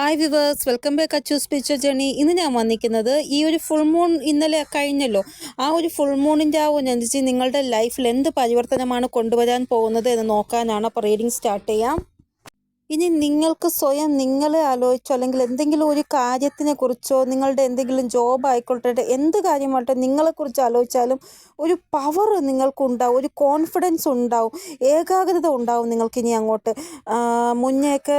Hi viewers welcome back Achu spiritual journey ഇന്ന് ഞാൻ വന്നിരിക്കുന്നത് ഈ ഒരു ഫുൾ മൂൺ ഇന്നലെ കഴിഞ്ഞല്ലോ. ആ ഒരു ഫുൾ മൂണിന്റെ ആ ഒരു അനുസരിച്ച് നിങ്ങളുടെ ലൈഫിൽ എന്ത് പരിവർത്തനമാണ് കൊണ്ടുവരാൻ പോകുന്നത് എന്ന് നോക്കാനാണ് അപ്പോൾ റീഡിങ് സ്റ്റാർട്ട് ചെയ്യാം. ഇനി നിങ്ങൾക്ക് സ്വയം നിങ്ങളെ ആലോചിച്ചോ അല്ലെങ്കിൽ എന്തെങ്കിലും ഒരു കാര്യത്തിനെ കുറിച്ചോ നിങ്ങളുടെ എന്തെങ്കിലും ജോബ് ആയിക്കോട്ടെ എന്ത് കാര്യമാവട്ടെ നിങ്ങളെക്കുറിച്ച് ആലോചിച്ചാലും ഒരു പവർ നിങ്ങൾക്കുണ്ടാവും ഒരു കോൺഫിഡൻസ് ഉണ്ടാവും ഏകാഗ്രത ഉണ്ടാവും നിങ്ങൾക്ക് ഇനി അങ്ങോട്ട്. മുന്നേക്ക്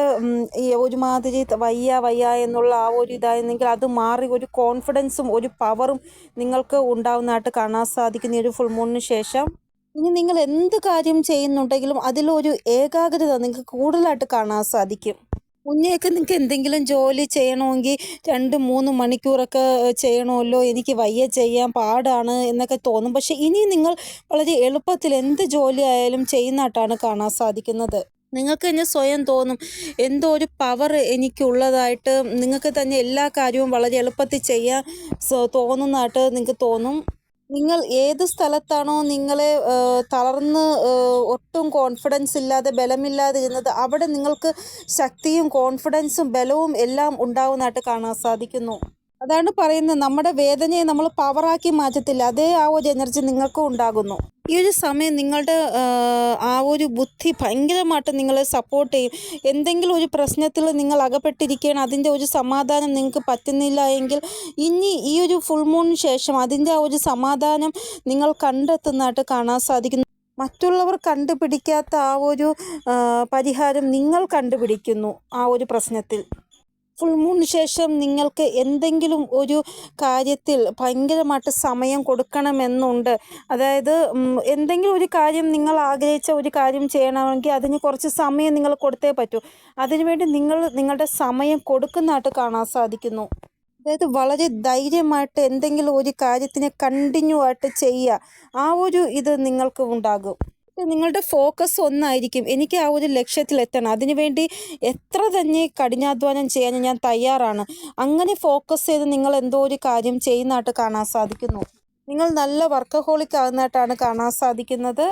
ഒരുമാതിരി വയ്യ വയ്യ എന്നുള്ള ആ ഒരു ഇതായിരുന്നെങ്കിൽ അത് മാറി ഒരു കോൺഫിഡൻസും ഒരു പവറും നിങ്ങൾക്ക് ഉണ്ടാവുന്നതായിട്ട് കാണാൻ സാധിക്കുന്ന ഒരു ഫുൾ മൂണിന് ശേഷം ഇനി നിങ്ങൾ എന്ത് കാര്യം ചെയ്യുന്നുണ്ടെങ്കിലും അതിലൊരു ഏകാഗ്രത നിങ്ങൾക്ക് കൂടുതലായിട്ട് കാണാൻ സാധിക്കും. മുന്നേയൊക്കെ നിങ്ങൾക്ക് എന്തെങ്കിലും ജോലി ചെയ്യണമെങ്കിൽ രണ്ട് മൂന്ന് മണിക്കൂറൊക്കെ ചെയ്യണമല്ലോ. എനിക്ക് വയ്യ ചെയ്യാൻ പാടാണ് എന്നൊക്കെ തോന്നും. പക്ഷേ ഇനി നിങ്ങൾ വളരെ എളുപ്പത്തിൽ എന്ത് ജോലി ആയാലും ചെയ്യുന്നതായിട്ടാണ് കാണാൻ സാധിക്കുന്നത്. നിങ്ങൾക്ക് തന്നെ സ്വയം തോന്നും എന്തോ ഒരു പവർ എനിക്കുള്ളതായിട്ട് നിങ്ങൾക്ക് തന്നെ എല്ലാ കാര്യവും വളരെ എളുപ്പത്തിൽ ചെയ്യാൻ തോന്നുന്നതായിട്ട് നിങ്ങൾക്ക് തോന്നും. നിങ്ങൾ ഏത് സ്ഥലത്താണോ നിങ്ങളെ തളർന്ന് ഒട്ടും കോൺഫിഡൻസ് ഇല്ലാതെ ബലമില്ലാതെ ഇരുന്നത് അവിടെ നിങ്ങൾക്ക് ശക്തിയും കോൺഫിഡൻസും ബലവും എല്ലാം ഉണ്ടാവുന്നതായിട്ട് കാണാൻ സാധിക്കുന്നു. അതാണ് പറയുന്നത്. നമ്മുടെ വേദനയെ നമ്മൾ പവറാക്കി മാറ്റത്തില്ല. അതേ ആ ഒരു എനർജി നിങ്ങൾക്കും ഉണ്ടാകുന്നു. ഈ ഒരു സമയം നിങ്ങളുടെ ആ, ഒരു ബുദ്ധി ഭയങ്കരമായിട്ട് നിങ്ങളെ സപ്പോർട്ട് ചെയ്യും. എന്തെങ്കിലും ഒരു പ്രശ്നത്തിൽ നിങ്ങൾ അകപ്പെട്ടിരിക്കുകയാണ് അതിന്റെ ഒരു സമാധാനം നിങ്ങൾക്ക് പറ്റുന്നില്ല എങ്കിൽ ഇനി ഈ ഒരു ഫുൾ മൂണിന് ശേഷം അതിന്റെ ആ ഒരു സമാധാനം നിങ്ങൾ കണ്ടെത്തുന്നതായിട്ട് കാണാൻ സാധിക്കുന്നു. മറ്റുള്ളവർ കണ്ടുപിടിക്കാത്ത ആ ഒരു പരിഹാരം നിങ്ങൾ കണ്ടുപിടിക്കുന്നു ആ ഒരു പ്രശ്നത്തിൽ. ഫുൾ മൂണിന് ശേഷം നിങ്ങൾക്ക് എന്തെങ്കിലും ഒരു കാര്യത്തിൽ ഭയങ്കരമായിട്ട് സമയം കൊടുക്കണമെന്നുണ്ട്. അതായത് എന്തെങ്കിലും ഒരു കാര്യം നിങ്ങൾ ആഗ്രഹിച്ച ഒരു കാര്യം ചെയ്യണമെങ്കിൽ അതിന് കുറച്ച് സമയം നിങ്ങൾ കൊടുത്തേ പറ്റൂ. അതിനുവേണ്ടി നിങ്ങൾ നിങ്ങളുടെ സമയം കൊടുക്കുന്നതായിട്ട് കാണാൻ സാധിക്കുന്നു. അതായത് വളരെ ധൈര്യമായിട്ട് എന്തെങ്കിലും ഒരു കാര്യത്തിനെ കണ്ടിന്യൂ ആയിട്ട് ചെയ്യുക. ആ ഒരു ഇത് നിങ്ങൾക്ക് ഉണ്ടാകും. നിങ്ങളുടെ ഫോക്കസ് ഒന്നായിരിക്കും. എനിക്ക് ആ ഒരു ലക്ഷ്യത്തിൽ എത്തണം അതിനുവേണ്ടി എത്ര തന്നെ കഠിനാധ്വാനം ചെയ്യാൻ ഞാൻ തയ്യാറാണ്. അങ്ങനെ ഫോക്കസ് ചെയ്ത് നിങ്ങൾ എന്തോ ഒരു കാര്യം ചെയ്യുന്നതായിട്ട് കാണാൻ സാധിക്കുന്നു. നിങ്ങൾ നല്ല വർക്കഹോളിക് ആകുന്നതായിട്ടാണ് കാണാൻ സാധിക്കുന്നത്.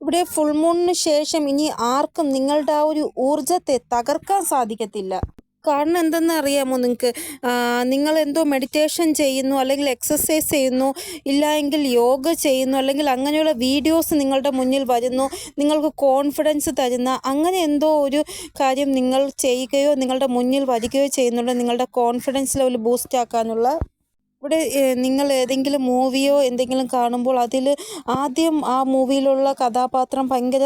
ഇവിടെ ഫുൾ മൂണിന് ശേഷം ഇനി ആർക്കും നിങ്ങളുടെ ആ ഒരു ഊർജത്തെ തകർക്കാൻ സാധിക്കത്തില്ല. കാരണം എന്തെന്ന് അറിയാമോ നിങ്ങൾക്ക്? നിങ്ങൾ എന്തോ മെഡിറ്റേഷൻ ചെയ്യുന്നു അല്ലെങ്കിൽ എക്സസൈസ് ചെയ്യുന്നു ഇല്ല എങ്കിൽ യോഗ ചെയ്യുന്നു അല്ലെങ്കിൽ അങ്ങനെയുള്ള വീഡിയോസ് നിങ്ങളുടെ മുന്നിൽ വരുന്നു നിങ്ങൾക്ക് കോൺഫിഡൻസ് തരുന്ന അങ്ങനെ എന്തോ ഒരു കാര്യം നിങ്ങൾ ചെയ്യുകയോ നിങ്ങളുടെ മുന്നിൽ വരികയോ ചെയ്യുന്നുണ്ട് നിങ്ങളുടെ കോൺഫിഡൻസ് ലെവൽ ബൂസ്റ്റ് ആക്കാനുള്ള ഇവിടെ നിങ്ങൾ ഏതെങ്കിലും മൂവിയോ എന്തെങ്കിലും കാണുമ്പോൾ അതിൽ ആദ്യം ആ മൂവിയിലുള്ള കഥാപാത്രം ഭയങ്കര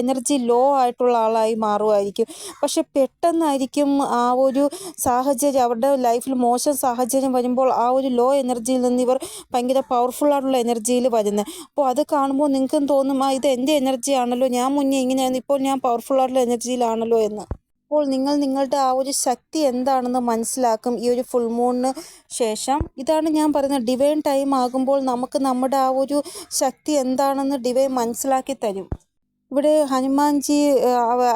എനർജി ലോ ആയിട്ടുള്ള ആളായി മാറുമായിരിക്കും. പക്ഷെ പെട്ടെന്നായിരിക്കും ആ ഒരു സാഹചര്യം അവരുടെ ലൈഫിൽ മോശം സാഹചര്യം വരുമ്പോൾ ആ ഒരു ലോ എനർജിയിൽ നിന്ന് ഇവർ ഭയങ്കര പവർഫുൾ ആയിട്ടുള്ള എനർജിയിൽ വരുന്നത്. അപ്പോൾ അത് കാണുമ്പോൾ നിങ്ങൾക്കും തോന്നും ആ ഇത് എന്റെ എനർജി ആണല്ലോ ഞാൻ മുന്നേ ഇങ്ങനെയായിരുന്നു ഇപ്പോൾ ഞാൻ പവർഫുൾ ആയിട്ടുള്ള എനർജിയിലാണല്ലോ എന്ന്. അപ്പോൾ നിങ്ങൾ നിങ്ങളുടെ ആ ഒരു ശക്തി എന്താണെന്ന് മനസ്സിലാക്കും ഈ ഒരു ഫുൾ മൂണിന് ശേഷം. ഇതാണ് ഞാൻ പറയുന്നത് ഡിവൈൻ ടൈം ആകുമ്പോൾ നമുക്ക് നമ്മുടെ ആ ഒരു ശക്തി എന്താണെന്ന് ഡിവൈൻ മനസ്സിലാക്കി തരും. ഇവിടെ ഹനുമാൻജി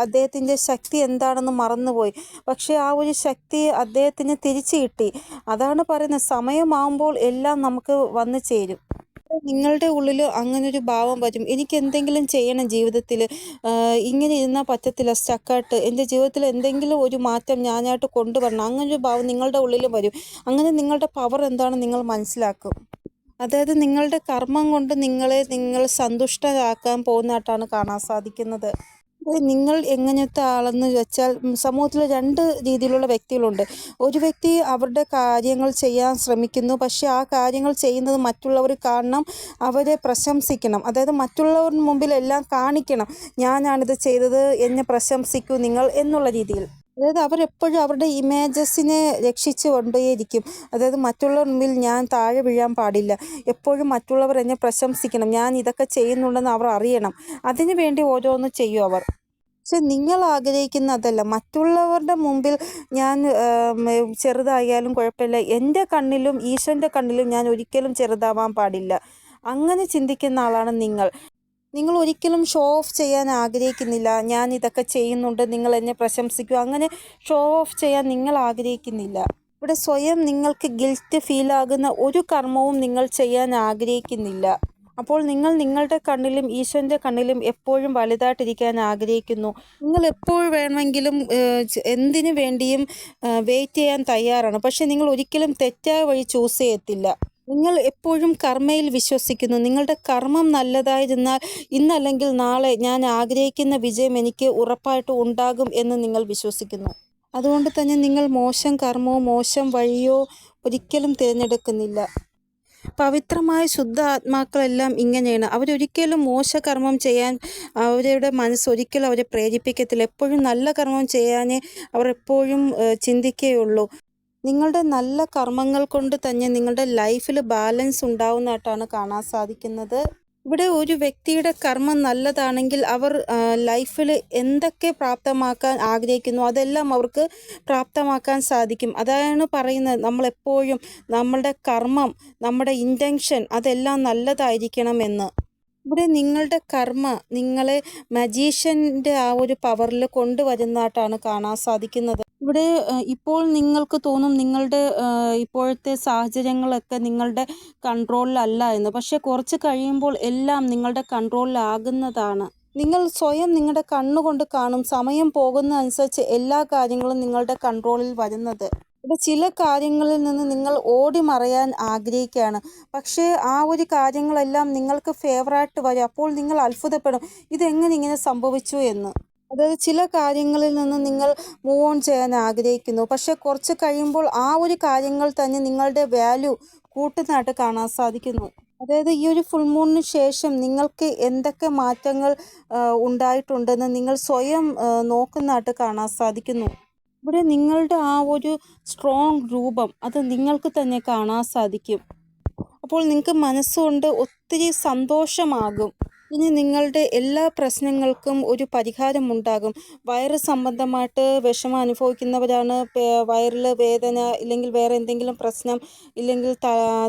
അദ്ദേഹത്തിന്റെ ശക്തി എന്താണെന്ന് മറന്നുപോയി. പക്ഷേ ആ ഒരു ശക്തി അദ്ദേഹത്തിന് തിരിച്ചു കിട്ടി. അതാണ് പറയുന്നത് സമയമാകുമ്പോൾ എല്ലാം നമുക്ക് വന്നു ചേരും. നിങ്ങളുടെ ഉള്ളിൽ അങ്ങനൊരു ഭാവം വരും. എനിക്ക് എന്തെങ്കിലും ചെയ്യണം ജീവിതത്തിൽ ഇങ്ങനെ ഇരുന്നാൽ പറ്റത്തില്ല സ്റ്റക്കായിട്ട് എന്റെ ജീവിതത്തിൽ എന്തെങ്കിലും ഒരു മാറ്റം ഞാനായിട്ട് കൊണ്ടുവരണം. അങ്ങനൊരു ഭാവം നിങ്ങളുടെ ഉള്ളിൽ വരും. അങ്ങനെ നിങ്ങളുടെ പവർ എന്താണെന്ന് നിങ്ങൾ മനസ്സിലാക്കും. അതായത് നിങ്ങളുടെ കർമ്മം കൊണ്ട് നിങ്ങളെ നിങ്ങൾ സന്തുഷ്ടരാക്കാൻ പോകുന്നതായിട്ടാണ് കാണാൻ സാധിക്കുന്നത്. നിങ്ങൾ എങ്ങനത്തെ ആളെന്ന് വെച്ചാൽ സമൂഹത്തിൽ രണ്ട് രീതിയിലുള്ള വ്യക്തികളുണ്ട്. ഒരു വ്യക്തി അവരുടെ കാര്യങ്ങൾ ചെയ്യാൻ ശ്രമിക്കുന്നു. പക്ഷേ ആ കാര്യങ്ങൾ ചെയ്യുന്നത് മറ്റുള്ളവർ കാണണം. അവരെ പ്രശംസിക്കണം. അതായത് മറ്റുള്ളവരുടെ മുമ്പിൽ എല്ലാം കാണിക്കണം. ഞാനാണിത് ചെയ്തത്. എന്നെ പ്രശംസിക്കൂ നിങ്ങൾ എന്നുള്ള രീതിയിൽ. അതായത് അവരെപ്പോഴും അവരുടെ ഇമേജസിനെ രക്ഷിച്ചു കൊണ്ടേയിരിക്കും. അതായത് മറ്റുള്ളവർ മുമ്പിൽ ഞാൻ താഴെ വീഴാൻ പാടില്ല. എപ്പോഴും മറ്റുള്ളവർ എന്നെ പ്രശംസിക്കണം. ഞാൻ ഇതൊക്കെ ചെയ്യുന്നുണ്ടെന്ന് അവർ അറിയണം. അതിനു വേണ്ടി ഓരോന്ന് ചെയ്യും അവർ. പക്ഷെ നിങ്ങൾ ആഗ്രഹിക്കുന്ന അതല്ല മറ്റുള്ളവരുടെ മുമ്പിൽ ഞാൻ ചെറുതായാലും കുഴപ്പമില്ല. എന്റെ കണ്ണിലും ഈശ്വരന്റെ കണ്ണിലും ഞാൻ ഒരിക്കലും ചെറുതാവാൻ പാടില്ല. അങ്ങനെ ചിന്തിക്കുന്ന ആളാണ് നിങ്ങൾ. നിങ്ങൾ ഒരിക്കലും ഷോ ഓഫ് ചെയ്യാൻ ആഗ്രഹിക്കുന്നില്ല. ഞാൻ ഇതൊക്കെ ചെയ്യുന്നുണ്ട്. നിങ്ങൾ എന്നെ പ്രശംസിക്കൂ. അങ്ങനെ ഷോ ഓഫ് ചെയ്യാൻ നിങ്ങൾ ആഗ്രഹിക്കുന്നില്ല. ഇവിടെ സ്വയം നിങ്ങൾക്ക് ഗിൽറ്റ് ഫീൽ ആകുന്ന ഒരു കർമ്മവും നിങ്ങൾ ചെയ്യാൻ ആഗ്രഹിക്കുന്നില്ല. അപ്പോൾ നിങ്ങൾ നിങ്ങളുടെ കണ്ണിലും ഈശ്വരന്റെ കണ്ണിലും എപ്പോഴും വലുതായിട്ടിരിക്കാൻ ആഗ്രഹിക്കുന്നു. നിങ്ങൾ എപ്പോൾ വേണമെങ്കിലും എന്തിനു വേണ്ടിയും വെയിറ്റ് ചെയ്യാൻ തയ്യാറാണ്. പക്ഷെ നിങ്ങൾ ഒരിക്കലും തെറ്റായ വഴി ചൂസ് ചെയ്യത്തില്ല. നിങ്ങൾ എപ്പോഴും കർമ്മയിൽ വിശ്വസിക്കുന്നു. നിങ്ങളുടെ കർമ്മം നല്ലതായിരുന്നാൽ ഇന്നല്ലെങ്കിൽ നാളെ ഞാൻ ആഗ്രഹിക്കുന്ന വിജയം എനിക്ക് ഉറപ്പായിട്ട് ഉണ്ടാകും എന്ന് നിങ്ങൾ വിശ്വസിക്കുന്നു. അതുകൊണ്ട് തന്നെ നിങ്ങൾ മോശം കർമ്മമോ മോശം വഴിയോ ഒരിക്കലും തിരഞ്ഞെടുക്കുന്നില്ല. പവിത്രമായ ശുദ്ധ ആത്മാക്കളെല്ലാം ഇങ്ങനെയാണ്. അവരൊരിക്കലും മോശകർമ്മം ചെയ്യാൻ അവരുടെ മനസ്സ് ഒരിക്കലും അവരെ പ്രേരിപ്പിക്കത്തില്ല. എപ്പോഴും നല്ല കർമ്മം ചെയ്യാനേ അവർ എപ്പോഴും ചിന്തിക്കുകയുള്ളൂ. നിങ്ങളുടെ നല്ല കർമ്മങ്ങൾ കൊണ്ട് തന്നെ നിങ്ങളുടെ ലൈഫിൽ ബാലൻസ് ഉണ്ടാവുന്നതായിട്ടാണ് കാണാൻ സാധിക്കുന്നത്. ഇവിടെ ഒരു വ്യക്തിയുടെ കർമ്മം നല്ലതാണെങ്കിൽ അവർ ലൈഫിൽ എന്തൊക്കെ പ്രാപ്തമാക്കാൻ ആഗ്രഹിക്കുന്നു അതെല്ലാം അവർക്ക് പ്രാപ്തമാക്കാൻ സാധിക്കും. അതാണ് പറയുന്നത് നമ്മളെപ്പോഴും നമ്മളുടെ കർമ്മം നമ്മുടെ ഇന്റൻഷൻ അതെല്ലാം നല്ലതായിരിക്കണമെന്ന്. ഇവിടെ നിങ്ങളുടെ കർമ്മ നിങ്ങളെ മജീഷ്യന്റെ ആ ഒരു പവറിൽ കൊണ്ടുവരുന്നതായിട്ടാണ് കാണാൻ സാധിക്കുന്നത്. ഇവിടെ ഇപ്പോൾ നിങ്ങൾക്ക് തോന്നും നിങ്ങളുടെ ഇപ്പോഴത്തെ സാഹചര്യങ്ങളൊക്കെ നിങ്ങളുടെ കൺട്രോളിലല്ല എന്ന്. പക്ഷെ കുറച്ച് കഴിയുമ്പോൾ എല്ലാം നിങ്ങളുടെ കൺട്രോളിലാകുന്നതാണ്. നിങ്ങൾ സ്വയം നിങ്ങളുടെ കണ്ണുകൊണ്ട് കാണും. സമയം പോകുന്നതനുസരിച്ച് എല്ലാ കാര്യങ്ങളും നിങ്ങളുടെ കൺട്രോളിൽ വരുന്നത്. ഇവിടെ ചില കാര്യങ്ങളിൽ നിന്ന് നിങ്ങൾ ഓടി മറയാൻ ആഗ്രഹിക്കുകയാണ്. പക്ഷേ ആ ഒരു കാര്യങ്ങളെല്ലാം നിങ്ങൾക്ക് ഫേവറായിട്ട് വരും. അപ്പോൾ നിങ്ങൾ അത്ഭുതപ്പെടും. ഇതെങ്ങനെ ഇങ്ങനെ സംഭവിച്ചു എന്ന്. അതായത് ചില കാര്യങ്ങളിൽ നിന്ന് നിങ്ങൾ മൂവ് ഓൺ ചെയ്യാൻ ആഗ്രഹിക്കുന്നു. പക്ഷെ കുറച്ച് കഴിയുമ്പോൾ ആ ഒരു കാര്യങ്ങൾ തന്നെ നിങ്ങളുടെ വാല്യൂ കൂട്ടുന്നതായിട്ട് കാണാൻ സാധിക്കുന്നു. അതായത് ഈ ഒരു ഫുൾ മൂണിന് ശേഷം നിങ്ങൾക്ക് എന്തൊക്കെ മാറ്റങ്ങൾ ഉണ്ടായിട്ടുണ്ടെന്ന് നിങ്ങൾ സ്വയം നോക്കുന്നതായിട്ട് കാണാൻ സാധിക്കുന്നു. ഇവിടെ നിങ്ങളുടെ ആ ഒരു സ്ട്രോങ് രൂപം അത് നിങ്ങൾക്ക് തന്നെ കാണാൻ സാധിക്കും. അപ്പോൾ നിങ്ങൾക്ക് മനസ്സുകൊണ്ട് ഒത്തിരി സന്തോഷമാകും. ഇനി നിങ്ങളുടെ എല്ലാ പ്രശ്നങ്ങൾക്കും ഒരു പരിഹാരം ഉണ്ടാകും. വയറ് സംബന്ധമായിട്ട് വിഷമം അനുഭവിക്കുന്നവരാണ് വയറിൽ വേദന ഇല്ലെങ്കിൽ വേറെ എന്തെങ്കിലും പ്രശ്നം ഇല്ലെങ്കിൽ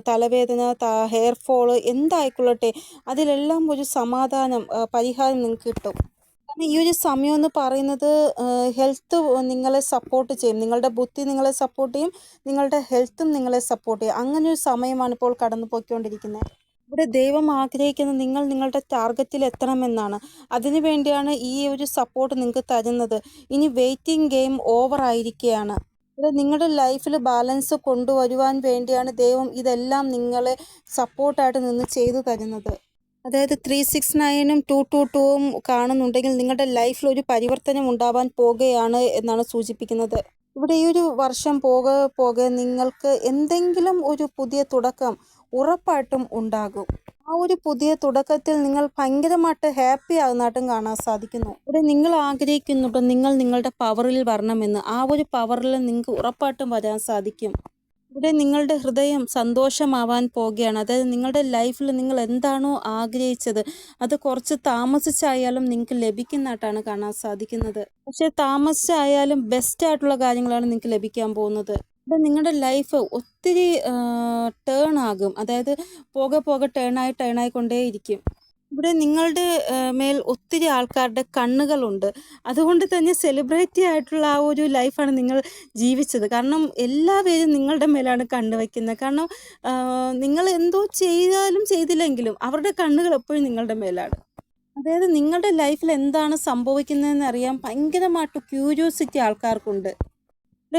തലവേദന ഹെയർ ഫോൾ എന്തായിക്കൊള്ളട്ടെ അതിലെല്ലാം ഒരു സമാധാനം പരിഹാരം നിങ്ങൾക്ക് കിട്ടും. ഈ ഒരു സമയം എന്ന് പറയുന്നത് ഹെൽത്ത് നിങ്ങളെ സപ്പോർട്ട് ചെയ്യും. നിങ്ങളുടെ ബുദ്ധി നിങ്ങളെ സപ്പോർട്ട് ചെയ്യും. നിങ്ങളുടെ ഹെൽത്തും നിങ്ങളെ സപ്പോർട്ട് ചെയ്യും. അങ്ങനെ ഒരു സമയമാണ് ഇപ്പോൾ കടന്നു പോയിക്കൊണ്ടിരിക്കുന്നത് ഇവിടെ ദൈവം ആഗ്രഹിക്കുന്നത് നിങ്ങൾ നിങ്ങളുടെ ടാർഗറ്റിൽ എത്തണമെന്നാണ്. അതിനു വേണ്ടിയാണ് ഈ ഒരു സപ്പോർട്ട് നിങ്ങൾക്ക് തരുന്നത്. ഇനി വെയിറ്റിംഗ് ഗെയിം ഓവർ ആയിരിക്കുകയാണ്. ഇവിടെ നിങ്ങളുടെ ലൈഫിൽ ബാലൻസ് കൊണ്ടുവരുവാൻ വേണ്ടിയാണ് ദൈവം ഇതെല്ലാം നിങ്ങളെ സപ്പോർട്ടായിട്ട് നിന്ന് ചെയ്തു തരുന്നത്. അതായത് ത്രീ സിക്സ് നയനും ടു ടു ടൂവും കാണുന്നുണ്ടെങ്കിൽ നിങ്ങളുടെ ലൈഫിൽ ഒരു പരിവർത്തനം ഉണ്ടാവാൻ പോകുകയാണ് എന്നാണ് സൂചിപ്പിക്കുന്നത്. ഇവിടെ ഈ ഒരു വർഷം പോകെ പോകെ നിങ്ങൾക്ക് എന്തെങ്കിലും ഒരു പുതിയ തുടക്കം ഉറപ്പായിട്ടും ഉണ്ടാകും. ആ ഒരു പുതിയ തുടക്കത്തിൽ നിങ്ങൾ ഭയങ്കരമായിട്ട് ഹാപ്പി ആകുന്നതായിട്ടും കാണാൻ സാധിക്കുന്നു. ഇവിടെ നിങ്ങൾ ആഗ്രഹിക്കുന്നുണ്ടോ നിങ്ങൾ നിങ്ങളുടെ പവറിൽ വരണമെന്ന്. ആ ഒരു പവറിൽ നിങ്ങൾക്ക് ഉറപ്പായിട്ടും വരാൻ സാധിക്കും. ഇവിടെ നിങ്ങളുടെ ഹൃദയം സന്തോഷമാവാൻ പോകുകയാണ് അതായത് നിങ്ങളുടെ ലൈഫിൽ നിങ്ങൾ എന്താണോ ആഗ്രഹിച്ചത് അത് കുറച്ച് താമസിച്ചായാലും നിങ്ങൾക്ക് ലഭിക്കുന്നതായിട്ടാണ് കാണാൻ സാധിക്കുന്നത്. പക്ഷെ താമസിച്ചായാലും ബെസ്റ്റ് ആയിട്ടുള്ള കാര്യങ്ങളാണ് നിങ്ങൾക്ക് ലഭിക്കാൻ പോകുന്നത്. ഇവിടെ നിങ്ങളുടെ ലൈഫ് ഒത്തിരി ടേൺ ആകും. അതായത് പോകെ പോകെ ആയി ടേണായി കൊണ്ടേയിരിക്കും. ഇവിടെ നിങ്ങളുടെ മേൽ ഒത്തിരി ആൾക്കാരുടെ കണ്ണുകളുണ്ട്. അതുകൊണ്ട് തന്നെ സെലിബ്രിറ്റി ആയിട്ടുള്ള ആ ഒരു ലൈഫാണ് നിങ്ങൾ ജീവിച്ചത്. കാരണം എല്ലാവരും നിങ്ങളുടെ മേലാണ് കണ്ണു വയ്ക്കുന്നത് കാരണം നിങ്ങൾ എന്തോ ചെയ്താലും ചെയ്തില്ലെങ്കിലും അവരുടെ കണ്ണുകൾ എപ്പോഴും നിങ്ങളുടെ മേലാണ്. അതായത് നിങ്ങളുടെ ലൈഫിൽ എന്താണ് സംഭവിക്കുന്നതെന്ന് അറിയാൻ ഭയങ്കരമായിട്ട് ക്യൂരിയോസിറ്റി ആൾക്കാർക്കുണ്ട്.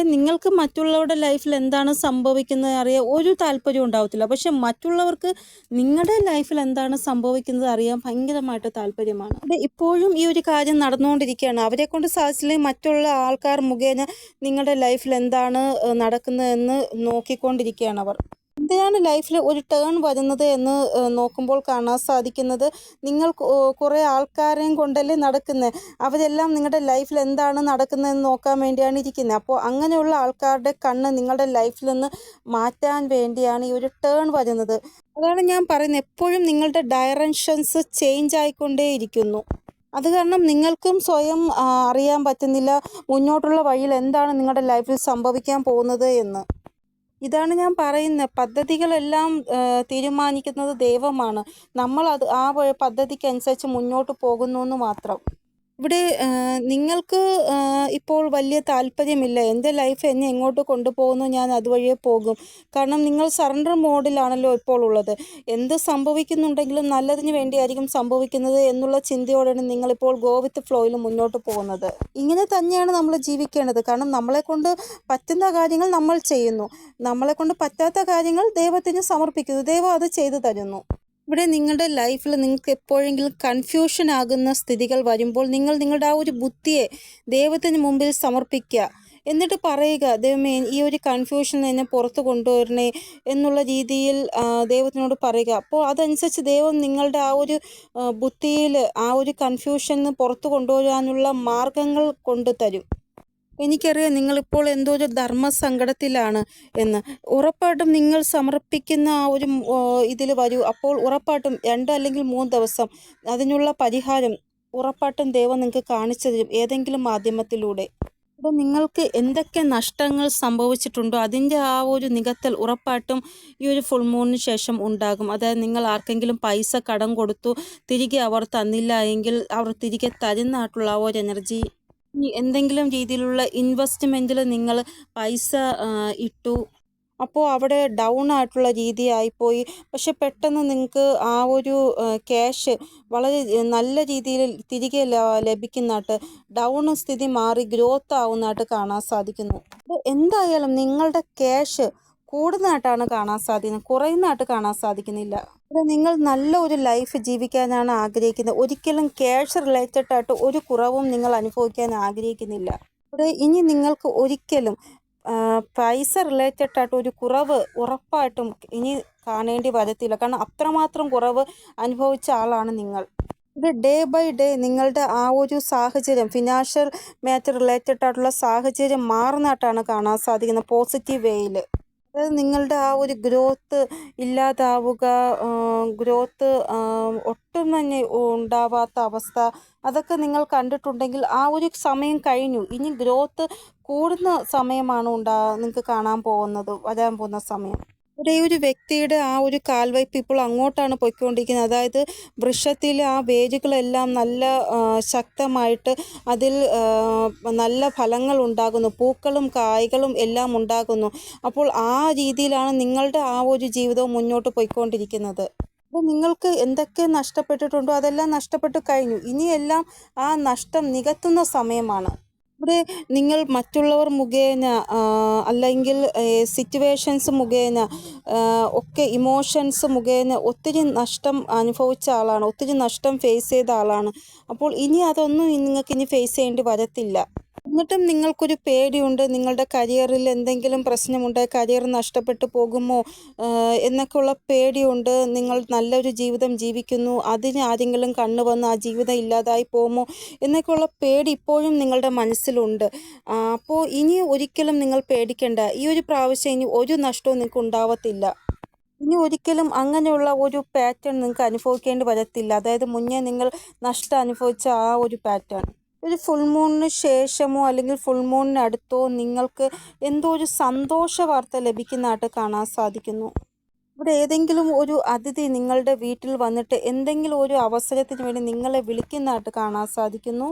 നിങ്ങൾക്ക് മറ്റുള്ളവരുടെ ലൈഫിൽ എന്താണ് സംഭവിക്കുന്നത് അറിയാൻ ഒരു താല്പര്യം ഉണ്ടാവത്തില്ല. പക്ഷെ മറ്റുള്ളവർക്ക് നിങ്ങളുടെ ലൈഫിൽ എന്താണ് സംഭവിക്കുന്നത് അറിയാൻ ഭയങ്കരമായിട്ട് താല്പര്യമാണ്. ഇവിടെ ഇപ്പോഴും ഈ ഒരു കാര്യം നടന്നുകൊണ്ടിരിക്കുകയാണ്. അവരെ കൊണ്ട് സാധിച്ചില്ലെങ്കിൽ മറ്റുള്ള ആൾക്കാർ മുഖേന നിങ്ങളുടെ ലൈഫിൽ എന്താണ് നടക്കുന്നതെന്ന് നോക്കിക്കൊണ്ടിരിക്കുകയാണ് അവർ. എന്തിനാണ് ലൈഫിൽ ഒരു ടേൺ വരുന്നത് എന്ന് നോക്കുമ്പോൾ കാണാൻ സാധിക്കുന്നത്. നിങ്ങൾ കുറെ ആൾക്കാരെയും കൊണ്ടല്ലേ നടക്കുന്നത് അവരെല്ലാം നിങ്ങളുടെ ലൈഫിൽ എന്താണ് നടക്കുന്നതെന്ന് നോക്കാൻ വേണ്ടിയാണ് ഇരിക്കുന്നത് അപ്പോൾ അങ്ങനെയുള്ള ആൾക്കാരുടെ കണ്ണ് നിങ്ങളുടെ ലൈഫിൽ നിന്ന് മാറ്റാൻ വേണ്ടിയാണ് ഈ ഒരു ടേൺ വരുന്നത്. അതാണ് ഞാൻ പറയുന്നത്. എപ്പോഴും നിങ്ങളുടെ ഡയറക്ഷൻസ് ചേഞ്ച് ആയിക്കൊണ്ടേയിരിക്കുന്നു. അത് കാരണം നിങ്ങൾക്കും സ്വയം അറിയാൻ പറ്റുന്നില്ല. മുന്നോട്ടുള്ള വഴിയിൽ എന്താണ് നിങ്ങളുടെ ലൈഫിൽ സംഭവിക്കാൻ പോകുന്നത് എന്ന്. ഇതാണ് ഞാൻ പറയുന്നത്. പദ്ധതികളെല്ലാം തീരുമാനിക്കുന്നത് ദൈവമാണ്. നമ്മൾ അത് ആ പദ്ധതിക്കനുസരിച്ച് മുന്നോട്ട് പോകുന്നു എന്ന് മാത്രം. ഇവിടെ നിങ്ങൾക്ക് ഇപ്പോൾ വലിയ താല്പര്യമില്ല. എന്റെ ലൈഫ് എന്നെ എങ്ങോട്ട് കൊണ്ടുപോകുന്നു ഞാൻ അതുവഴിയേ പോകും. കാരണം നിങ്ങൾ സറണ്ടർ മോഡിലാണല്ലോ ഇപ്പോൾ ഉള്ളത്. എന്ത് സംഭവിക്കുന്നുണ്ടെങ്കിലും നല്ലതിന് വേണ്ടിയായിരിക്കും സംഭവിക്കുന്നത് എന്നുള്ള ചിന്തയോടെയാണ് നിങ്ങളിപ്പോൾ ഗോ വിത്ത് ഫ്ലോയിൽ മുന്നോട്ട് പോകുന്നത്. ഇങ്ങനെ തന്നെയാണ് നമ്മൾ ജീവിക്കേണ്ടത്. കാരണം നമ്മളെ കൊണ്ട് പറ്റുന്ന കാര്യങ്ങൾ നമ്മൾ ചെയ്യുന്നു. നമ്മളെ കൊണ്ട് പറ്റാത്ത കാര്യങ്ങൾ ദൈവത്തിന് സമർപ്പിക്കുന്നു. ദൈവം അത് ചെയ്തു തരുന്നു. ഇവിടെ നിങ്ങളുടെ ലൈഫിൽ നിങ്ങൾക്ക് എപ്പോഴെങ്കിലും കൺഫ്യൂഷൻ ആകുന്ന സ്ഥിതികൾ വരുമ്പോൾ നിങ്ങൾ നിങ്ങളുടെ ആ ഒരു ബുദ്ധിയെ ദൈവത്തിന് മുമ്പിൽ സമർപ്പിക്കുക. എന്നിട്ട് പറയുക ദൈവമേ ഈ ഒരു കൺഫ്യൂഷൻ എന്നെ പുറത്തു കൊണ്ടുവരണേ എന്നുള്ള രീതിയിൽ ദൈവത്തിനോട് പറയുക. അപ്പോൾ അതനുസരിച്ച് ദൈവം നിങ്ങളുടെ ആ ഒരു ബുദ്ധിയിൽ ആ ഒരു കൺഫ്യൂഷൻ പുറത്തു കൊണ്ടുവരാനുള്ള മാർഗങ്ങൾ കൊണ്ടുതരും. എനിക്കറിയാം നിങ്ങളിപ്പോൾ എന്തോ ഒരു ധർമ്മ സങ്കടത്തിലാണ് എന്ന്. ഉറപ്പായിട്ടും നിങ്ങൾ സമർപ്പിക്കുന്ന ആ ഒരു ഇതിൽ വരൂ. അപ്പോൾ ഉറപ്പായിട്ടും രണ്ട് അല്ലെങ്കിൽ മൂന്ന് ദിവസം അതിനുള്ള പരിഹാരം ഉറപ്പായിട്ടും ദൈവം നിങ്ങൾക്ക് കാണിച്ചു തരും ഏതെങ്കിലും മാധ്യമത്തിലൂടെ. അപ്പോൾ നിങ്ങൾക്ക് എന്തൊക്കെ നഷ്ടങ്ങൾ സംഭവിച്ചിട്ടുണ്ടോ? അതിന്റെ ആ ഒരു നികത്തൽ ഉറപ്പായിട്ടും ഈ ഒരു ഫുൾ മൂണിന് ശേഷം ഉണ്ടാകും. അതായത് നിങ്ങൾ ആർക്കെങ്കിലും പൈസ കടം കൊടുത്തു തിരികെ അവർ തന്നില്ല എങ്കിൽ അവർ തിരികെ തരുന്നതായിട്ടുള്ള ആ ഒരു എനർജി എന്തെങ്കിലും രീതിയിലുള്ള ഇൻവെസ്റ്റ്മെന്റിൽ നിങ്ങൾ പൈസ ഇട്ടു. അപ്പോൾ അവിടെ ഡൗൺ ആയിട്ടുള്ള രീതിയായിപ്പോയി പക്ഷെ പെട്ടെന്ന് നിങ്ങൾക്ക് ആ ഒരു ക്യാഷ് വളരെ നല്ല രീതിയിൽ തിരികെ ലഭിക്കുന്നതായിട്ട് ഡൗൺ സ്ഥിതി മാറി ഗ്രോത്ത് ആവുന്നതായിട്ട് കാണാൻ സാധിക്കുന്നു. അപ്പോൾ എന്തായാലും നിങ്ങളുടെ ക്യാഷ് കൂടുന്നതായിട്ടാണ് കാണാൻ സാധിക്കുന്നത്. കുറയുന്നതായിട്ട് കാണാൻ സാധിക്കുന്നില്ല. നിങ്ങൾ നല്ല ഒരു ലൈഫ് ജീവിക്കാനാണ് ആഗ്രഹിക്കുന്നത്. ഒരിക്കലും ക്യാഷ് റിലേറ്റഡ് ആയിട്ട് ഒരു കുറവും നിങ്ങൾ അനുഭവിക്കാൻ ആഗ്രഹിക്കുന്നില്ല. ഇവിടെ ഇനി നിങ്ങൾക്ക് ഒരിക്കലും പൈസ റിലേറ്റഡ് ആയിട്ട് ഒരു കുറവ് ഉറപ്പായിട്ടും ഇനി കാണേണ്ടി വരത്തില്ല. കാരണം അത്രമാത്രം കുറവ് അനുഭവിച്ച ആളാണ് നിങ്ങൾ. ഇത് ഡേ ബൈ ഡേ നിങ്ങളുടെ ആ ഒരു സാഹചര്യം ഫിനാൻഷ്യൽ മാറ്റർ റിലേറ്റഡ് ആയിട്ടുള്ള സാഹചര്യം മാറുന്നതായിട്ടാണ് കാണാൻ സാധിക്കുന്നത്. പോസിറ്റീവ് വേയിൽ അതായത് നിങ്ങളുടെ ആ ഒരു ഗ്രോത്ത് ഇല്ലാതാവുക ഗ്രോത്ത് ഒട്ടും തന്നെ ഉണ്ടാവാത്ത അവസ്ഥ അതൊക്കെ നിങ്ങൾ കണ്ടിട്ടുണ്ടെങ്കിൽ ആ ഒരു സമയം കഴിഞ്ഞു. ഇനി ഗ്രോത്ത് കൂടുന്ന സമയമാണ് ഉണ്ടാ നിങ്ങൾക്ക് കാണാൻ പോകുന്നത് വരാൻ പോകുന്ന സമയം. ഇവിടെ ഒരു വ്യക്തിയുടെ ആ ഒരു കാൽവയ്പ് ഇപ്പോൾ അങ്ങോട്ടാണ് പൊയ്ക്കൊണ്ടിരിക്കുന്നത്. അതായത് വൃക്ഷത്തിലെ ആ വേരുകളെല്ലാം നല്ല ശക്തമായിട്ട് അതിൽ നല്ല ഫലങ്ങൾ ഉണ്ടാകുന്നു. പൂക്കളും കായ്കളും എല്ലാം ഉണ്ടാകുന്നു. അപ്പോൾ ആ രീതിയിലാണ് നിങ്ങളുടെ ആ ഒരു ജീവിതവും മുന്നോട്ട് പോയിക്കൊണ്ടിരിക്കുന്നത്. അപ്പോൾ നിങ്ങൾക്ക് എന്തൊക്കെ നഷ്ടപ്പെട്ടിട്ടുണ്ടോ? അതെല്ലാം നഷ്ടപ്പെട്ട് കഴിഞ്ഞു. ഇനിയെല്ലാം ആ നഷ്ടം നികത്തുന്ന സമയമാണ്. ഇവിടെ നിങ്ങൾ മറ്റുള്ളവർ മുഖേന അല്ലെങ്കിൽ സിറ്റുവേഷൻസ് മുഖേന ഒക്കെ ഇമോഷൻസ് മുഖേന ഒത്തിരി നഷ്ടം അനുഭവിച്ച ആളാണ് ഒത്തിരി നഷ്ടം ഫേസ് ചെയ്ത ആളാണ്. അപ്പോൾ ഇനി അതൊന്നും നിങ്ങൾക്ക് ഇനി ഫേസ് ചെയ്യേണ്ടി വരത്തില്ല. എന്നിട്ടും നിങ്ങൾക്കൊരു പേടിയുണ്ട് നിങ്ങളുടെ കരിയറിൽ എന്തെങ്കിലും പ്രശ്നമുണ്ട് കരിയർ നഷ്ടപ്പെട്ടു പോകുമോ എന്നൊക്കെയുള്ള പേടിയുണ്ട് നിങ്ങൾ നല്ലൊരു ജീവിതം ജീവിക്കുന്നു അതിന് ആരെങ്കിലും കണ്ണു വന്ന് ആ ജീവിതം ഇല്ലാതായി പോകുമോ എന്നൊക്കെയുള്ള പേടി ഇപ്പോഴും നിങ്ങളുടെ മനസ്സിലുണ്ട്. അപ്പോൾ ഇനി ഒരിക്കലും നിങ്ങൾ പേടിക്കേണ്ട ഈ ഒരു പ്രാവശ്യം ഇനി ഒരു നഷ്ടവും നിങ്ങൾക്ക് ഉണ്ടാവത്തില്ല. ഇനി ഒരിക്കലും അങ്ങനെയുള്ള ഒരു പാറ്റേൺ നിങ്ങൾക്ക് അനുഭവിക്കേണ്ടി വരത്തില്ല അതായത് മുന്നേ നിങ്ങൾ നഷ്ടം അനുഭവിച്ച ആ ഒരു പാറ്റേൺ ഒരു ഫുൾ മൂണിന് ശേഷമോ അല്ലെങ്കിൽ ഫുൾ മൂണിന് അടുത്തോ നിങ്ങൾക്ക് എന്തോ ഒരു സന്തോഷ വാർത്ത ലഭിക്കുന്നതായിട്ട് കാണാൻ സാധിക്കുന്നു. ഇവിടെ ഏതെങ്കിലും ഒരു അതിഥി നിങ്ങളുടെ വീട്ടിൽ വന്നിട്ട് എന്തെങ്കിലും ഒരു അവസരത്തിന് വേണ്ടി നിങ്ങളെ വിളിക്കുന്നതായിട്ട് കാണാൻ സാധിക്കുന്നു.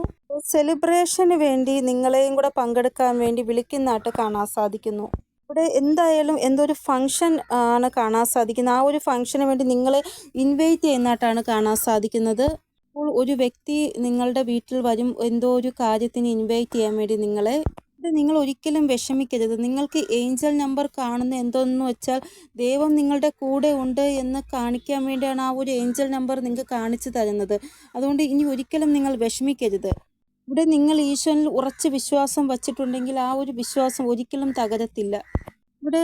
സെലിബ്രേഷന് വേണ്ടി നിങ്ങളെയും കൂടെ പങ്കെടുക്കാൻ വേണ്ടി വിളിക്കുന്നതായിട്ട് കാണാൻ സാധിക്കുന്നു. ഇവിടെ എന്തായാലും എന്തൊരു ഫങ്ഷൻ ആണ് കാണാൻ സാധിക്കുന്നത്. ആ ഒരു ഫങ്ഷന് വേണ്ടി നിങ്ങളെ ഇൻവൈറ്റ് ചെയ്യുന്നതായിട്ടാണ് കാണാൻ സാധിക്കുന്നത്. അപ്പോൾ ഒരു വ്യക്തി നിങ്ങളുടെ വീട്ടിൽ വരും എന്തോ ഒരു കാര്യത്തിന് ഇൻവൈറ്റ് ചെയ്യാൻ വേണ്ടി നിങ്ങളെ നിങ്ങൾ ഒരിക്കലും വിഷമിക്കരുത്. നിങ്ങൾക്ക് ഏഞ്ചൽ നമ്പർ കാണുന്ന എന്തോന്ന് വെച്ചാൽ ദൈവം നിങ്ങളുടെ കൂടെ ഉണ്ട് എന്ന് കാണിക്കാൻ വേണ്ടിയാണ് ആ ഒരു ഏഞ്ചൽ നമ്പർ നിങ്ങൾക്ക് കാണിച്ചു തരുന്നത്. അതുകൊണ്ട് ഇനി ഒരിക്കലും നിങ്ങൾ വിഷമിക്കരുത്. ഇവിടെ നിങ്ങൾ ഈശ്വരനിൽ ഉറച്ച വിശ്വാസം വച്ചിട്ടുണ്ടെങ്കിൽ ആ ഒരു വിശ്വാസം ഒരിക്കലും തകരത്തില്ല. ഇവിടെ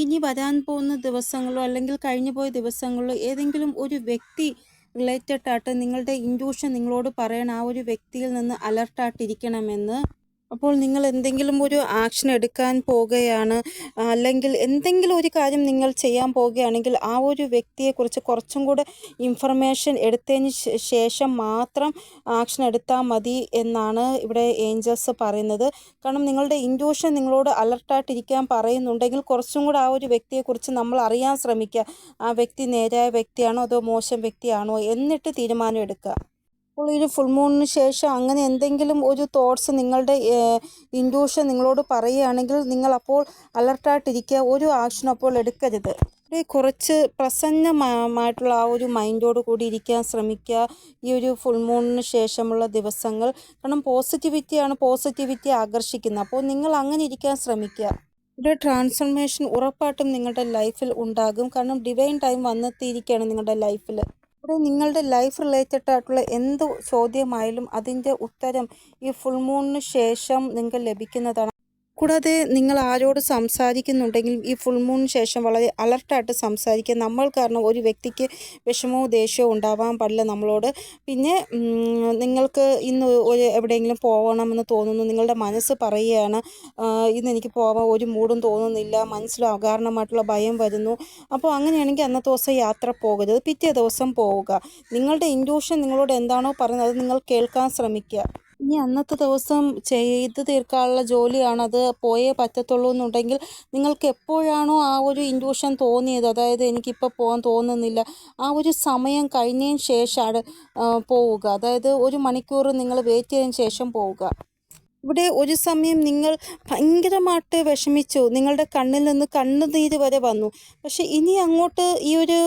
ഇനി വരാൻ പോകുന്ന ദിവസങ്ങളോ അല്ലെങ്കിൽ കഴിഞ്ഞു പോയ ദിവസങ്ങളിലോ ഏതെങ്കിലും ഒരു വ്യക്തി റിലേറ്റഡ് ആയിട്ട് നിങ്ങളുടെ ഇൻഡ്യൂഷൻ നിങ്ങളോട് പറയണം ആ ഒരു വ്യക്തിയിൽ നിന്ന് അലർട്ടായിട്ടിരിക്കണമെന്ന് അപ്പോൾ നിങ്ങൾ എന്തെങ്കിലും ഒരു ആക്ഷൻ എടുക്കാൻ പോകുകയാണ് അല്ലെങ്കിൽ എന്തെങ്കിലും ഒരു കാര്യം നിങ്ങൾ ചെയ്യാൻ പോവുകയാണെങ്കിൽ ആ ഒരു വ്യക്തിയെക്കുറിച്ച് കുറച്ചും കൂടെ ഇൻഫർമേഷൻ എടുത്തതിന് ശേഷം മാത്രം ആക്ഷൻ എടുത്താൽ മതി എന്നാണ് ഇവിടെ ഏഞ്ചൽസ് പറയുന്നത്. കാരണം നിങ്ങളുടെ ഇൻഡ്യൂഷൻ നിങ്ങളോട് അലർട്ടായിട്ടിരിക്കാൻ പറയുന്നുണ്ടെങ്കിൽ കുറച്ചും കൂടെ ആ ഒരു വ്യക്തിയെക്കുറിച്ച് നമ്മൾ അറിയാൻ ശ്രമിക്കുക. ആ വ്യക്തി നേരായ വ്യക്തിയാണോ അതോ മോശം വ്യക്തിയാണോ എന്നിട്ട് തീരുമാനം എടുക്കുക. അപ്പോൾ ഈ ഫുൾ മൂണിന് ശേഷം അങ്ങനെ എന്തെങ്കിലും ഒരു തോട്ട്സ് നിങ്ങളുടെ ഇൻഡ്യൂഷൻ നിങ്ങളോട് പറയുകയാണെങ്കിൽ നിങ്ങൾ അപ്പോൾ അലർട്ടായിട്ടിരിക്കുക ഒരു ആക്ഷൻ അപ്പോൾ എടുക്കരുത്. കുറച്ച് പ്രസന്നമായിട്ടുള്ള ആ ഒരു മൈൻഡോട് കൂടി ഇരിക്കാൻ ശ്രമിക്കുക. ഈ ഒരു ഫുൾ മൂണിന് ശേഷമുള്ള ദിവസങ്ങൾ. കാരണം പോസിറ്റിവിറ്റിയാണ് പോസിറ്റിവിറ്റി ആകർഷിക്കുന്നത്. അപ്പോൾ നിങ്ങൾ അങ്ങനെ ഇരിക്കാൻ ശ്രമിക്കുക. ഒരു ട്രാൻസ്ഫർമേഷൻ ഉറപ്പായിട്ടും നിങ്ങളുടെ ലൈഫിൽ ഉണ്ടാകും. കാരണം ഡിവൈൻ ടൈം വന്നെത്തിയിരിക്കുകയാണ് നിങ്ങളുടെ ലൈഫിൽ ഇവിടെ നിങ്ങളുടെ ലൈഫ് റിലേറ്റഡ് ആയിട്ടുള്ള എന്ത് ചോദ്യമായാലും അതിന്റെ ഉത്തരം ഈ ഫുൾ മൂണിന് ശേഷം നിങ്ങൾക്ക് ലഭിക്കുന്നതാണ്. കൂടാതെ നിങ്ങൾ ആരോട് സംസാരിക്കുന്നുണ്ടെങ്കിലും ഈ ഫുൾ മൂണിന് ശേഷം വളരെ അലർട്ടായിട്ട് സംസാരിക്കുക നമ്മൾ കാരണം ഒരു വ്യക്തിക്ക് വിഷമവും ദേഷ്യവും ഉണ്ടാവാൻ പാടില്ല നമ്മളോട്. പിന്നെ നിങ്ങൾക്ക് ഇന്ന് ഒരു എവിടെയെങ്കിലും പോകണമെന്ന് തോന്നുന്നു നിങ്ങളുടെ മനസ്സ് പറയുകയാണ് ഇന്ന് എനിക്ക് പോകാൻ ഒരു മൂടും തോന്നുന്നില്ല മനസ്സിൽ അകാരണമായിട്ടുള്ള ഭയം വരുന്നു. അപ്പോൾ അങ്ങനെയാണെങ്കിൽ അന്നത്തെ ദിവസം യാത്ര പോകരുത് പിറ്റേ ദിവസം പോവുക. നിങ്ങളുടെ ഇൻഡ്യൂഷൻ നിങ്ങളോട് എന്താണോ പറയുന്നത് അത് നിങ്ങൾ കേൾക്കാൻ ശ്രമിക്കുക. ഇനി അന്നത്തെ ദിവസം ചെയ്ത് തീർക്കാനുള്ള ജോലിയാണ് അത് പോയേ പറ്റത്തുള്ളൂ എന്നുണ്ടെങ്കിൽ നിങ്ങൾക്ക് എപ്പോഴാണോ ആ ഒരു ഇൻഡ്യൂഷൻ തോന്നിയത്? അതായത് എനിക്കിപ്പോൾ പോകാൻ തോന്നുന്നില്ല. ആ ഒരു സമയം കഴിഞ്ഞതിന് ശേഷമാണ് പോവുക. അതായത് ഒരു മണിക്കൂർ നിങ്ങൾ വെയിറ്റ് ചെയ്തതിന് ശേഷം പോവുക. ഇവിടെ ഒരു സമയം നിങ്ങൾ ഭയങ്കരമായിട്ട് വിഷമിച്ചു. നിങ്ങളുടെ കണ്ണിൽ നിന്ന് കണ്ണുനീര് വരെ വന്നു. പക്ഷേ ഇനി അങ്ങോട്ട് ഈ ഒരു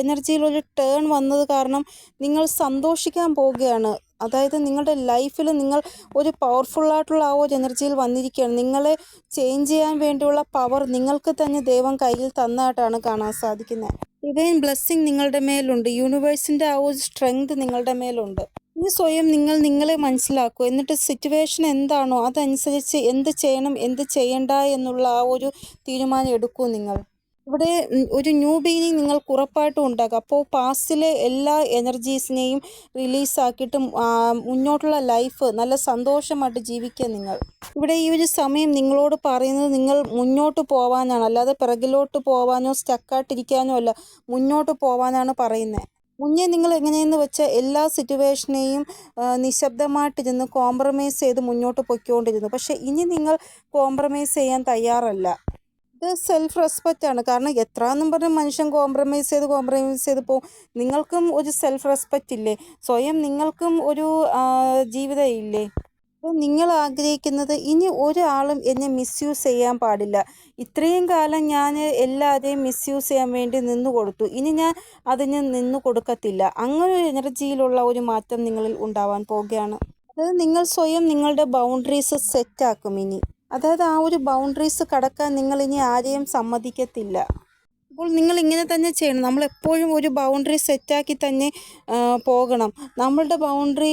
എനർജിയിലൊരു ടേൺ വന്നത് കാരണം നിങ്ങൾ സന്തോഷിക്കാൻ പോവുകയാണ്. അതായത് നിങ്ങളുടെ ലൈഫിൽ നിങ്ങൾ ഒരു പവർഫുള്ളായിട്ടുള്ള ആ ഒരു എനർജിയിൽ വന്നിരിക്കുകയാണ്. നിങ്ങളെ ചേഞ്ച് ചെയ്യാൻ വേണ്ടിയുള്ള പവർ നിങ്ങൾക്ക് തന്നെ ദൈവം കയ്യിൽ തന്നതായിട്ടാണ് കാണാൻ സാധിക്കുന്നത്. ഡിവൈൻ ബ്ലെസ്സിങ് നിങ്ങളുടെ മേലുണ്ട്. യൂണിവേഴ്സിന്റെ ആ ഒരു സ്ട്രെങ്ത് നിങ്ങളുടെ മേലുണ്ട്. ഇനി സ്വയം നിങ്ങൾ നിങ്ങളെ മനസ്സിലാക്കൂ. എന്നിട്ട് സിറ്റുവേഷൻ എന്താണോ അതനുസരിച്ച് എന്ത് ചെയ്യണം എന്ത് ചെയ്യണ്ട എന്നുള്ള ആ ഒരു തീരുമാനം എടുക്കൂ നിങ്ങൾ. ഇവിടെ ഒരു ന്യൂ ബീനിങ് നിങ്ങൾക്ക് ഉറപ്പായിട്ടും ഉണ്ടാകും അപ്പോൾ പാസ്റ്റിലെ എല്ലാ എനർജീസിനെയും റിലീസാക്കിയിട്ട് മുന്നോട്ടുള്ള ലൈഫ് നല്ല സന്തോഷമായിട്ട് ജീവിക്കുക നിങ്ങൾ. ഇവിടെ ഈ ഒരു സമയം നിങ്ങളോട് പറയുന്നത് നിങ്ങൾ മുന്നോട്ട് പോവാനാണ്. അല്ലാതെ പിറകിലോട്ട് പോവാനോ സ്റ്റക്കായിട്ടിരിക്കാനോ അല്ല മുന്നോട്ട് പോവാനാണ് പറയുന്നത് മുന്നേ നിങ്ങൾ എങ്ങനെയെന്ന് വെച്ചാൽ എല്ലാ സിറ്റുവേഷനെയും നിശബ്ദമായിട്ടിരുന്ന് കോംപ്രമൈസ് ചെയ്ത് മുന്നോട്ട് പൊയ്ക്കൊണ്ടിരുന്നു. പക്ഷേ ഇനി നിങ്ങൾ കോംപ്രമൈസ് ചെയ്യാൻ തയ്യാറല്ല. ഇത് സെൽഫ് റെസ്പെക്റ്റ് ആണ്. കാരണം എത്രയെന്നും പറഞ്ഞ് മനുഷ്യൻ കോംപ്രമൈസ് ചെയ്ത് കോംപ്രമൈസ് ചെയ്ത് പോകും നിങ്ങൾക്കും ഒരു സെൽഫ് റെസ്പെക്റ്റ് ഇല്ലേ? സ്വയം നിങ്ങൾക്കും ഒരു ജീവിതം ഇല്ലേ? അപ്പോൾ നിങ്ങൾ ആഗ്രഹിക്കുന്നത് ഇനി ഒരാളും എന്നെ മിസ്യൂസ് ചെയ്യാൻ പാടില്ല. ഇത്രയും കാലം ഞാൻ എല്ലാവരെയും മിസ്യൂസ് ചെയ്യാൻ വേണ്ടി നിന്നു കൊടുത്തു. ഇനി ഞാൻ അതിന് നിന്നു കൊടുക്കത്തില്ല. അങ്ങനെ ഒരു എനർജിയിലുള്ള ഒരു മാറ്റം നിങ്ങളിൽ ഉണ്ടാവാൻ പോവുകയാണ്. അത് നിങ്ങൾ സ്വയം നിങ്ങളുടെ ബൗണ്ടറീസ് സെറ്റാക്കും ഇനി. അതായത് ആ ഒരു ബൗണ്ടറീസ് കടക്കാൻ നിങ്ങൾ ഇനി ആരെയും സമ്മതിക്കത്തില്ല. അപ്പോൾ നിങ്ങൾ ഇങ്ങനെ തന്നെ ചെയ്യണം. നമ്മൾ എപ്പോഴും ഒരു ബൗണ്ടറി സെറ്റാക്കി തന്നെ പോകണം. നമ്മളുടെ ബൗണ്ടറി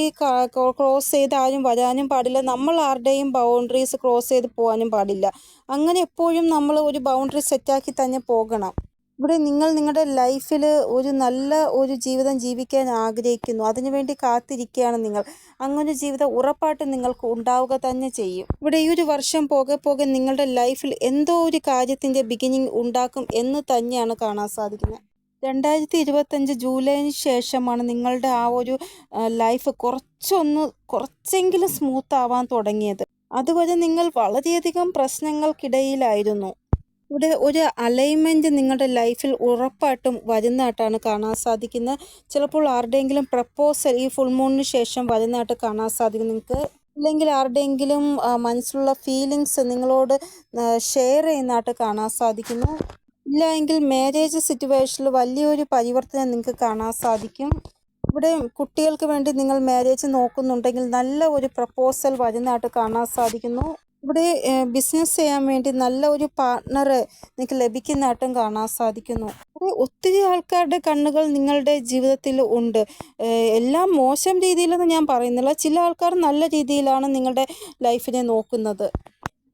ക്രോസ് ചെയ്ത് ആരും വരാനും പാടില്ല. നമ്മൾ ആരുടെയും ബൗണ്ടറീസ് ക്രോസ് ചെയ്ത് പോകാനും പാടില്ല. അങ്ങനെ എപ്പോഴും നമ്മൾ ഒരു ബൗണ്ടറി സെറ്റാക്കി തന്നെ പോകണം. ഇവിടെ നിങ്ങൾ നിങ്ങളുടെ ലൈഫിൽ ഒരു നല്ല ഒരു ജീവിതം ജീവിക്കാൻ ആഗ്രഹിക്കുന്നു. അതിനുവേണ്ടി കാത്തിരിക്കുകയാണ് നിങ്ങൾ. അങ്ങനെ ജീവിതം ഉറപ്പായിട്ട് നിങ്ങൾക്ക് ഉണ്ടാവുക തന്നെ ചെയ്യും. ഇവിടെ ഈ ഒരു വർഷം പോകെ പോകെ നിങ്ങളുടെ ലൈഫിൽ എന്തോ ഒരു കാര്യത്തിന്റെ ബിഗിനിങ് ഉണ്ടാക്കും എന്ന് തന്നെയാണ് കാണാൻ സാധിക്കുന്നത്. രണ്ടായിരത്തി ഇരുപത്തഞ്ച് ജൂലൈന് ശേഷമാണ് നിങ്ങളുടെ ആ ഒരു ലൈഫ് കുറച്ചൊന്ന് കുറച്ചെങ്കിലും സ്മൂത്ത് ആവാൻ തുടങ്ങിയത്. അതുവരെ നിങ്ങൾ വളരെയധികം പ്രശ്നങ്ങൾക്കിടയിലായിരുന്നു. ഇവിടെ ഒരു അലൈൻമെന്റ് നിങ്ങളുടെ ലൈഫിൽ ഉറപ്പായിട്ടും വരുന്നതായിട്ടാണ് കാണാൻ സാധിക്കുന്നത്. ചിലപ്പോൾ ആരുടെയെങ്കിലും പ്രപ്പോസൽ ഈ ഫുൾ മൂണിന് ശേഷം വരുന്നതായിട്ട് കാണാൻ സാധിക്കും. നിങ്ങൾക്ക് അല്ലെങ്കിൽ ആരുടെയെങ്കിലും മനസ്സിലുള്ള ഫീലിങ്സ് നിങ്ങളോട് ഷെയർ ചെയ്യുന്നതായിട്ട് കാണാൻ സാധിക്കുന്നു. ഇല്ല എങ്കിൽ മാരേജ് സിറ്റുവേഷനിൽ വലിയൊരു പരിവർത്തനം നിങ്ങൾക്ക് കാണാൻ സാധിക്കും. ഇവിടെ കുട്ടികൾക്ക് വേണ്ടി നിങ്ങൾ മാരേജ് നോക്കുന്നുണ്ടെങ്കിൽ നല്ല ഒരു പ്രപ്പോസൽ വരുന്നതായിട്ട് കാണാൻ സാധിക്കുന്നു. ഇവിടെ ബിസിനസ് ചെയ്യാൻ വേണ്ടി നല്ല ഒരു പാർട്ണർ നിങ്ങൾക്ക് ലഭിക്കുന്നതായിട്ടും കാണാൻ സാധിക്കുന്നു. ഒത്തിരി ആൾക്കാരുടെ കണ്ണുകൾ നിങ്ങളുടെ ജീവിതത്തിൽ ഉണ്ട്. എല്ലാം മോശം രീതിയിലൊന്നും ഞാൻ പറയുന്നില്ല. ചില ആൾക്കാർ നല്ല രീതിയിലാണ് നിങ്ങളുടെ ലൈഫിനെ നോക്കുന്നത്.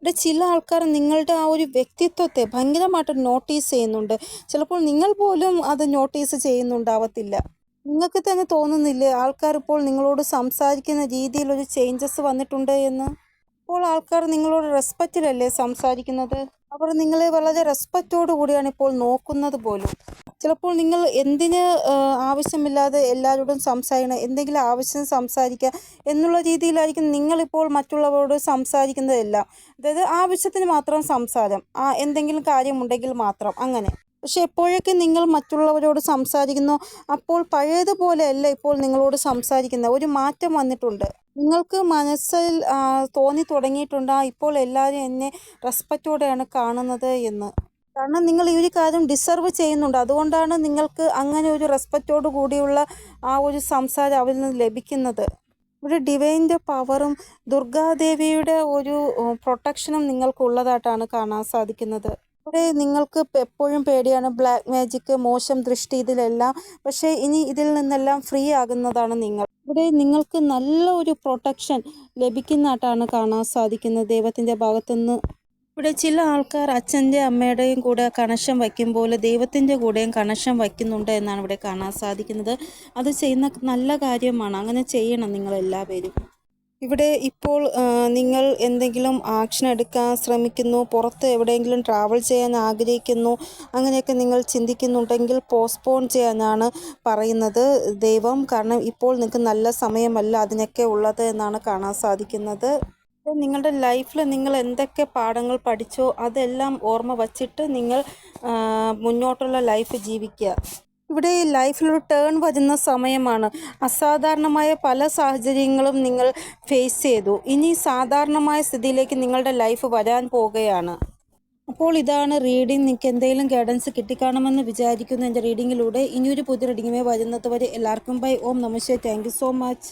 ഇവിടെ ചില ആൾക്കാർ നിങ്ങളുടെ ആ ഒരു വ്യക്തിത്വത്തെ ഭയങ്കരമായിട്ട് നോട്ടീസ് ചെയ്യുന്നുണ്ട്. ചിലപ്പോൾ നിങ്ങൾ പോലും അത് നോട്ടീസ് ചെയ്യുന്നുണ്ടാവത്തില്ല. നിങ്ങൾക്ക് തന്നെ തോന്നുന്നില്ലേ? ആൾക്കാർ ഇപ്പോൾ നിങ്ങളോട് സംസാരിക്കുന്ന രീതിയിൽ ഒരു ചേഞ്ചസ് വന്നിട്ടുണ്ട് എന്ന്? ഇപ്പോൾ ആൾക്കാർ നിങ്ങളോട് റെസ്പെക്റ്റിലല്ലേ സംസാരിക്കുന്നത്? അവർ നിങ്ങളെ വളരെ റെസ്പെക്റ്റോടു കൂടിയാണ് ഇപ്പോൾ നോക്കുന്നത് പോലും. ചിലപ്പോൾ നിങ്ങൾ എന്തിന് ആവശ്യമില്ലാതെ എല്ലാവരോടും സംസാരിക്കണം എന്തെങ്കിലും ആവശ്യം സംസാരിക്കുക എന്നുള്ള രീതിയിലായിരിക്കും നിങ്ങളിപ്പോൾ മറ്റുള്ളവരോട് സംസാരിക്കുന്നതെല്ലാം. അതായത് ആവശ്യത്തിന് മാത്രം സംസാരം ആ എന്തെങ്കിലും കാര്യമുണ്ടെങ്കിൽ മാത്രം അങ്ങനെ. പക്ഷെ എപ്പോഴൊക്കെ നിങ്ങൾ മറ്റുള്ളവരോട് സംസാരിക്കുന്നു അപ്പോൾ പഴയതുപോലെയല്ല ഇപ്പോൾ നിങ്ങളോട് സംസാരിക്കുന്നത്. ഒരു മാറ്റം വന്നിട്ടുണ്ട്. നിങ്ങൾക്ക് മനസ്സിൽ തോന്നി തുടങ്ങിയിട്ടുണ്ട്? ഇപ്പോൾ എല്ലാവരും എന്നെ റെസ്പെക്റ്റോടെയാണ് കാണുന്നത് എന്ന്. കാരണം നിങ്ങൾ ഈ ഒരു കാര്യം ഡിസർവ് ചെയ്യുന്നുണ്ട്. അതുകൊണ്ടാണ് നിങ്ങൾക്ക് അങ്ങനെ ഒരു റെസ്പെക്റ്റോട് കൂടിയുള്ള ആ ഒരു സംസാരം അവരിൽ നിന്ന് ലഭിക്കുന്നത്. ഒരു ഡിവൈന്റെ പവറും ദുർഗാദേവിയുടെ ഒരു പ്രൊട്ടക്ഷനും നിങ്ങൾക്കുള്ളതായിട്ടാണ് കാണാൻ സാധിക്കുന്നത്. ഇവിടെ നിങ്ങൾക്ക് എപ്പോഴും പേടിയാണ്. ബ്ലാക്ക് മാജിക്ക് മോശം ദൃഷ്ടി ഇതിലെല്ലാം. പക്ഷേ ഇനി ഇതിൽ നിന്നെല്ലാം ഫ്രീ ആകുന്നതാണ് നിങ്ങൾ. ഇവിടെ നിങ്ങൾക്ക് നല്ല ഒരു പ്രൊട്ടക്ഷൻ ലഭിക്കുന്നതായിട്ടാണ് കാണാൻ സാധിക്കുന്നത്. ദൈവത്തിന്റെ ഭാഗത്തുനിന്ന് ഇവിടെ ചില ആൾക്കാർ അച്ഛന്റെ അമ്മയുടെയും കൂടെ കണക്ഷൻ വയ്ക്കുമ്പോൾ ദൈവത്തിന്റെ കൂടെയും കണക്ഷൻ വയ്ക്കുന്നുണ്ട് എന്നാണ് ഇവിടെ കാണാൻ സാധിക്കുന്നത്. അത് ചെയ്യുന്ന നല്ല കാര്യമാണ്. അങ്ങനെ ചെയ്യണം നിങ്ങൾ എല്ലാവരും ഇവിടെ ഇപ്പോൾ നിങ്ങൾ എന്തെങ്കിലും ആക്ഷൻ എടുക്കാൻ ശ്രമിക്കുന്നു പുറത്ത് എവിടെയെങ്കിലും ട്രാവൽ ചെയ്യാൻ ആഗ്രഹിക്കുന്നു അങ്ങനെയൊക്കെ നിങ്ങൾ ചിന്തിക്കുന്നുണ്ടെങ്കിൽ പോസ്റ്റ്പോൺ ചെയ്യാനാണ് പറയുന്നത് ദൈവം. കാരണം ഇപ്പോൾ നിങ്ങൾക്ക് നല്ല സമയമല്ല അതിനൊക്കെ ഉള്ളത് എന്നാണ് കാണാൻ സാധിക്കുന്നത്. നിങ്ങളുടെ ലൈഫിൽ നിങ്ങൾ എന്തൊക്കെ പാഠങ്ങൾ പഠിച്ചോ അതെല്ലാം ഓർമ്മ വച്ചിട്ട് നിങ്ങൾ മുന്നോട്ടുള്ള ലൈഫ് ജീവിക്കുക. ഇവിടെ ലൈഫിലൊരു ടേൺ വരുന്ന സമയമാണ്. അസാധാരണമായ പല സാഹചര്യങ്ങളും നിങ്ങൾ ഫേസ് ചെയ്തു. ഇനി സാധാരണമായ സ്ഥിതിയിലേക്ക് നിങ്ങളുടെ ലൈഫ് വരാൻ പോകുകയാണ് അപ്പോൾ ഇതാണ് റീഡിംഗ് നിങ്ങൾക്ക് എന്തെങ്കിലും ഗൈഡൻസ് കിട്ടിക്കാണുമെന്ന് വിചാരിക്കുന്നു എന്റെ റീഡിങ്ങിലൂടെ ഇനിയൊരു പുതിയ റീഡിങ്ങുമായി വരുന്നത് വരെ എല്ലാവർക്കും ബൈ ഓം നമസ്തേ താങ്ക് സോ മച്ച്